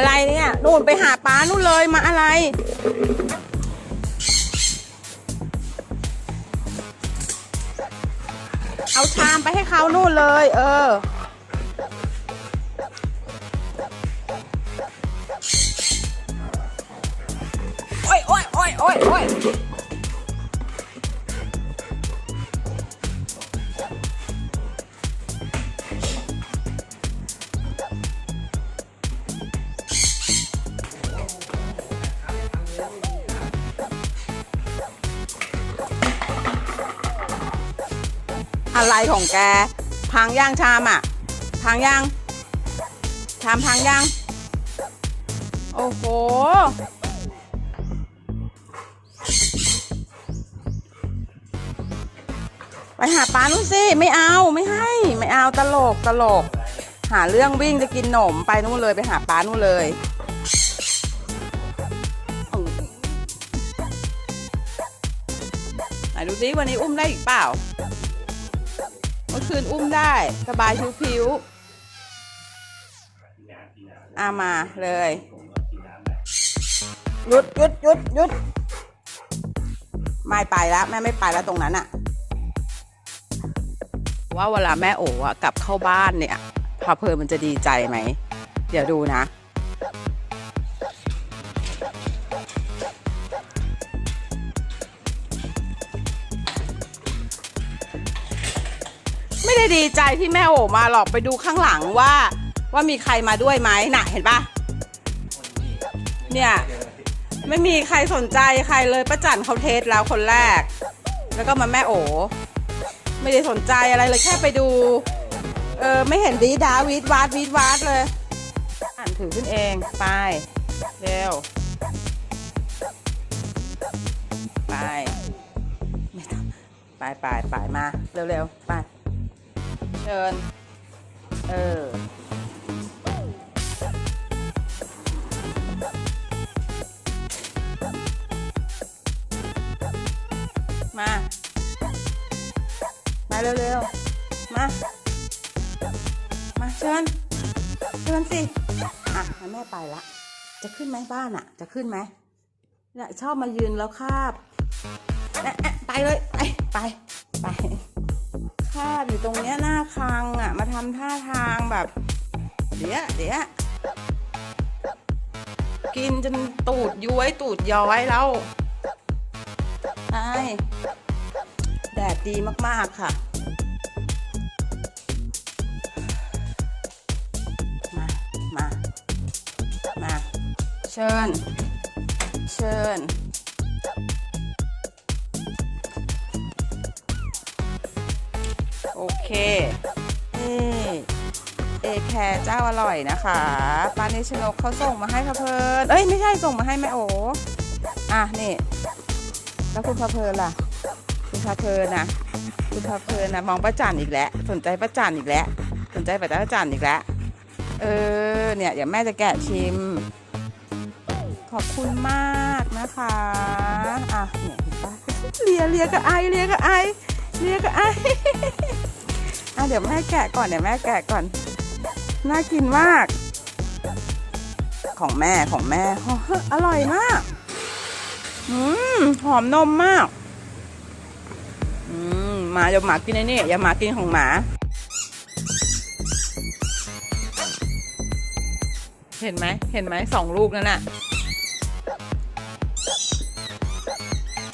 อะไรเนี่ย นู่นไปหาป้านู่นเลยมาอะไร เอาชามไปให้เขานู่นเลย เออ โอ้ยโอ้ยโอ้ยโอ้ย อะไรของแก พังย่างชามอะ พังย่าง ชามพังย่าง โอ้โห ไปหาป้านู่นสิ ไม่เอา ไม่ให้ ไม่เอา ตลก ตลก หาเรื่องวิ่งจะกินหนม ไปนู่นเลย ไปหาป้านู่นเลยไหนดูสิวันนี้อุ้มได้อีกเปล่า เมื่อคืนอุ้มได้ สบายผิวผิวๆอามาเลยหยุดหยุดหยุดหยุดไม่ไปแล้วแม่ไม่ไปแล้วตรงนั้นอะว่าเวลาแม่โอ๋อะกลับเข้าบ้านเนี่ยพาเพลินมันจะดีใจไหม เดี๋ยวดูนะ ไม่ได้ดีใจที่แม่โอมาหรอกไปดูข้างหลังว่า ว่ามีใครมาด้วยไหมน่ะเห็นปะเนี่ย ไม่มีใครสนใจใครเลยป้าจันเขาเทสแล้วคนแรก แล้วก็มาแม่โอ ไม่ได้สนใจอะไรเลยแค่ไปดู เออไม่เห็นดีดาวีดวาดวีดวาดเลย อ่านถือขึ้นเองไปเร็วไปไปไปไปมา เร็วเร็วๆไป เดินเออ มา มาเร็วๆ มา มาเชิญ เชิญสิ อะแม่ไปละ จะขึ้นไหมบ้านอะ จะขึ้นไหมชอบมายืนแล้วคาบไปเลย ไป ไป ไปาบอยู่ตรงเนี้ยหน้าคลังอะ มาทำท่าทางแบบ เดี๋ยวเดี๋ยวกินจนตูดย้วยตูดย้อยแล้วไอแดดดีมาก ๆ ค่ะมามามาเชิญ เชิญ เคนี่เอแคร์เจ้าอร่อยนะคะปาเนิชนกเขาส่งมาให้พะเพลินเอ้ยไม่ใช่ส่งมาให้แม่โออะนี่ แล้วคุณพะเพลินล่ะ คุณพะเพลินนะคุณพะเพลินนะมองป้าจันอีกแล้วสนใจป้าจันอีกแล้วสนใจป้าจันอีกแล้วเออเนี่ยเดี๋ยวแม่จะแกะชิม ขอบคุณมากนะคะอะเนี่ยเห็นปะเลียเลียกับไอเลียกับไอเลียกับไอ อะเดี๋ยวแม่แกะก่อนเดี๋ยวแม่แกะก่อน น่ากินมาก ของแม่ของแม่ออร่อยมาก อืมหอมนมมาก อืมหมาอย่าหมากินไอ้นี่อย่าหมากินของหมา เห็นไหมเห็นไหมสองลูกนั่นน่ะ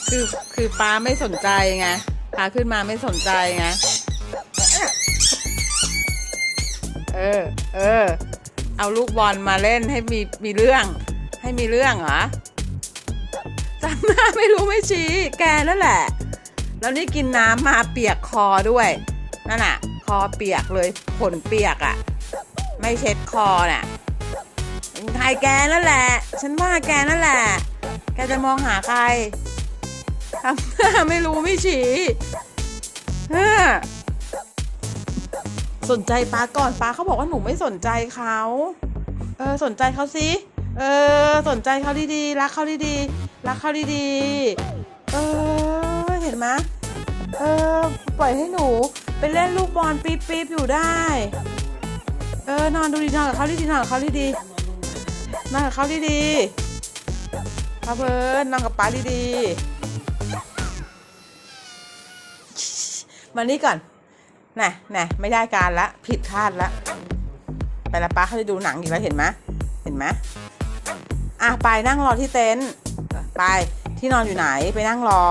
คือคือป้าไม่สนใจไงป้าขึ้นมาไม่สนใจไง เออ เออ เอาลูกบอลมาเล่นให้มีมีเรื่อง ให้มีเรื่องเหรอจำหน้าไม่รู้ไม่ชี้ แกนั่นแหละ แล้วนี่กินน้ำมาเปียกคอด้วยนั่นน่ะคอเปียกเลยขนเปียกอะ่ะไม่เช็ดคอน่ะใครแกนั่นแหละ ฉันว่าแกนั่นแหละ แกจะมองหาใครทำหน้าไม่รู้ไม่ชี้เฮ้อ สนใจป้าก่อนป้าเขาบอกว่าหนูไม่สนใจเขาเออสนใจเขาสิเออสนใจเขาดีๆรักเขาดีๆรักเขาดีๆเออเห็นไหมเออปล่อยให้หนูไปเล่นลูกบอลปี๊บๆอยู่ได้ เออนอนดูดีนอนกับเขาดีๆนอนกับเขาดีๆนั่งกับเขาดีๆพาเพลินนั่งกับป้าดีๆมานี่ก่อน น่ะน่ะไม่ได้การละ ผิดคาดละ ไปละป้าเขาจะดูหนังอีกแล้วเห็นไหมเห็นไหมอะไปนั่งรอที่เต็นท์ไปที่นอนอยู่ไหนไปนั่งรอ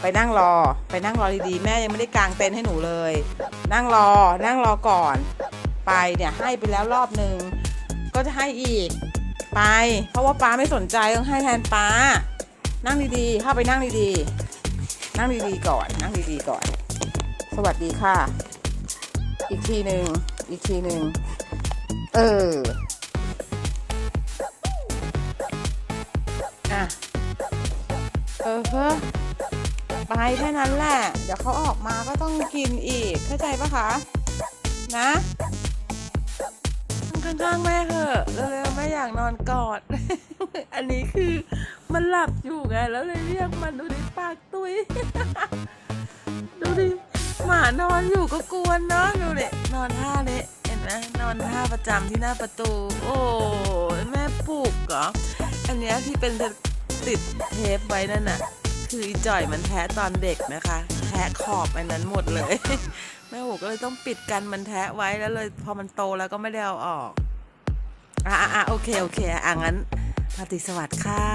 ไปนั่งรอ ไปนั่งรอดีๆแม่ยังไม่ได้กางเต็นท์ให้หนูเลย นั่งรอ นั่งรอก่อน ไปเนี่ยให้ไปแล้วรอบหนึ่งก็จะให้อีก ไป เพราะว่าป้าไม่สนใจต้องให้แทนป้า นั่งดีๆ เข้าไปนั่งดีๆ นั่งดีๆก่อน นั่งดีๆก่อน สวัสดีค่ะ อีกทีหนึ่งอีกทีหนึ่งเอออะเออเฮ้อไปแค่นั้นแหละ เดี๋ยวเขาออกมาก็ต้องกินอีก เข้าใจปะคะ นะข้างๆแม่เหอะเร็วๆแม่อยากนอนกอด อันนี้คือมันหลับอยู่ไง แล้วเลยเรียกมันดูดิปากตุย ดูดิ หมานอนอยู่ก็กวนเนาะดูเดินอนท่าเละเห็นไหมนอนท่าประจำที่หน้าประตู โอ้ยแม่ปลุกเหรออันเนี้ยที่เป็นติดเทปไว้นั่นน่ะ คืออีจ่อยมันแท้ตอนเด็กนะคะแท้ขอบอันนั้นหมดเลย แม่โหก็เลยต้องปิดกันมันแท้ไว้แล้วเลย พอมันโตแล้วก็ไม่ได้เอาออกอะอะโอเคโอเคอะงั้นราตรีสวัสดิ์ค่ะ